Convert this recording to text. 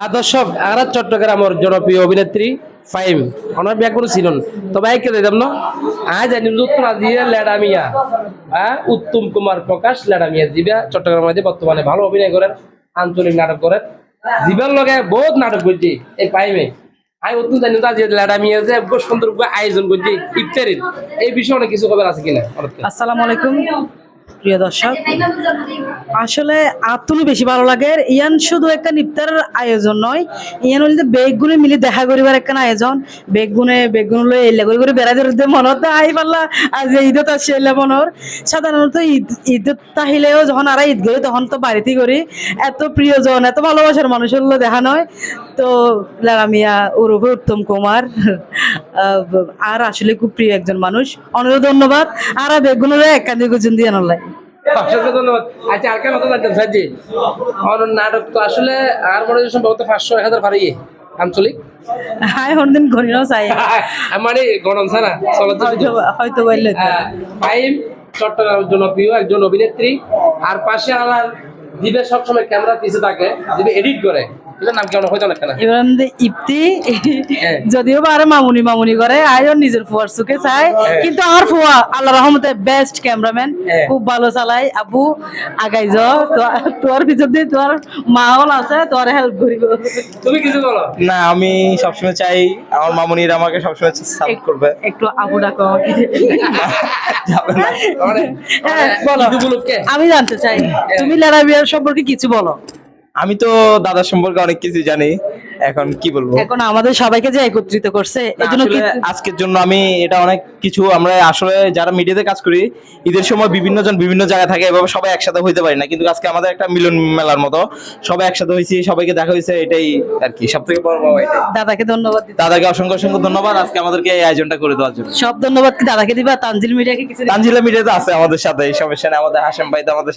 আর দর্শক চট্টগ্রামের জনপ্রিয় অভিনেত্রী ফাইম ওনার বিয়া কোনো ছিল না তবে আইকে দিতাম না? আজ জানি নতুন আজিয়া লেডামিয়া হ্যাঁ? উত্তম কুমার প্রকাশ লেডামিয়া জিবা চট্টগ্রামের মধ্যে বর্তমানে ভালো অভিনয় করেন, আঞ্চলিক নাটক করেন। জিবার লগে বহুত নাটক করছি এই ফাইমে আই উত্তম জানি তো আজ লেডামিয়া যে সুন্দর করে আয়োজন করছি, ইফতারির। এই বিষয়ে অনেক কিছু খবর আছে কিনা? আসসালামু আলাইকুম। প্রিয় দর্শক। আসলে আত্মনু বেশি ভালো লাগে। ইয়ান শুধু একটা নিপ্তারের আয়োজন নয় ইয়ান হলে বেগগুলো মিলে দেখা করিবার একটা আয়োজন। বেগগুনে বেগগুন লই এলে করে করে বেড়াই ধরতে মনত আই পাল্লা আজ ঈদত আসছে এলে মনর। সাধারণত ঈদ ঈদত তাহিলেও যখন আর ঈদ করি তখন তো বাড়িতে করি। এত প্রিয়জন এত ভালোবাসার মানুষের হলো দেখা নয়। তো লাগামিয়া ওরফে উত্তম কুমার। আহ, আর আসলে খুব প্রিয় একজন মানুষ। অনেক ধন্যবাদ। আর বেগুনের একান্তি গুজন দিয়ে নলাই অসংখ্য ধন্যবাদ। আচ্ছা আর কেন কথা জানতেন স্যারজি আমার নাটক তো আসলে আর মনে হয় সম্ভবত পাঁচশো এক হাজার পারিয়ে আঞ্চলিক। হাই হরদিন ঘনিও চাই। মানে গণন ছাড়া হয়তো হয়তো বললে তো। ফাইম চট্টগ্রামের জনপ্রিয় একজন অভিনেত্রী। আর পাশে আমার দিবে সবসময় ক্যামেরা পিছিয়ে থাকে দিবে এডিট করে নাম না কেন এবার আমাদের হ্যাঁ। যদিও বা আরে মামুনি মামুনি করে আয়ও নিজের ফুয়ার চোখে চাই হ্যাঁ। কিন্তু আর ফুয়া আল্লাহ রহমতে বেস্ট ক্যামেরাম্যান। খুব ভালো চালাই আবু আগাই যাও তোর ভিতর দিয়ে তোর মা হল আছে তোর হেল্প করিব তুমি কিছু বলো না আমি সবসময় চাই আমার মামুনির আমাকে সবসময় সাপোর্ট করবে একটু আবু ডাকো আমাকে। যাবে না। মানে হ্যাঁ, বলো। আমি জানতে চাই হ্যাঁ। তুমি লেরা বিয়ার সম্পর্কে কিছু বলো আমি তো দাদার সম্পর্কে অনেক কিছু জানি। এখন কি বলব? এখন আমাদের সবাইকে যে একত্রিত করছে আজকের জন্য আমি এটা অনেক কিছু আমরা আসলে যারা মিডিয়াতে কাজ করি ঈদের সময় বিভিন্ন জন বিভিন্ন জায়গায় থাকে এভাবে সবাই একসাথে হইতে পারি না। কিন্তু আজকে আমাদের একটা মিলন মেলার মতো সবাই একসাথে হয়েছি সবাইকে দেখা হয়েছে এটাই আর কি। সব থেকে বড় পাওয়া এটাই। দাদাকে ধন্যবাদ দাদাকে অসংখ্য অসংখ্য ধন্যবাদ আজকে আমাদেরকে এই আয়োজনটা করে দেওয়ার জন্য। সব ধন্যবাদ কি দাদাকে দিবা? তানজিল মিডিয়াকে কিছু? তানজিলা মিডিয়াতে আছে আমাদের সাথে এই সমস্যা নেই আমাদের হাসেম ভাই তো আমাদের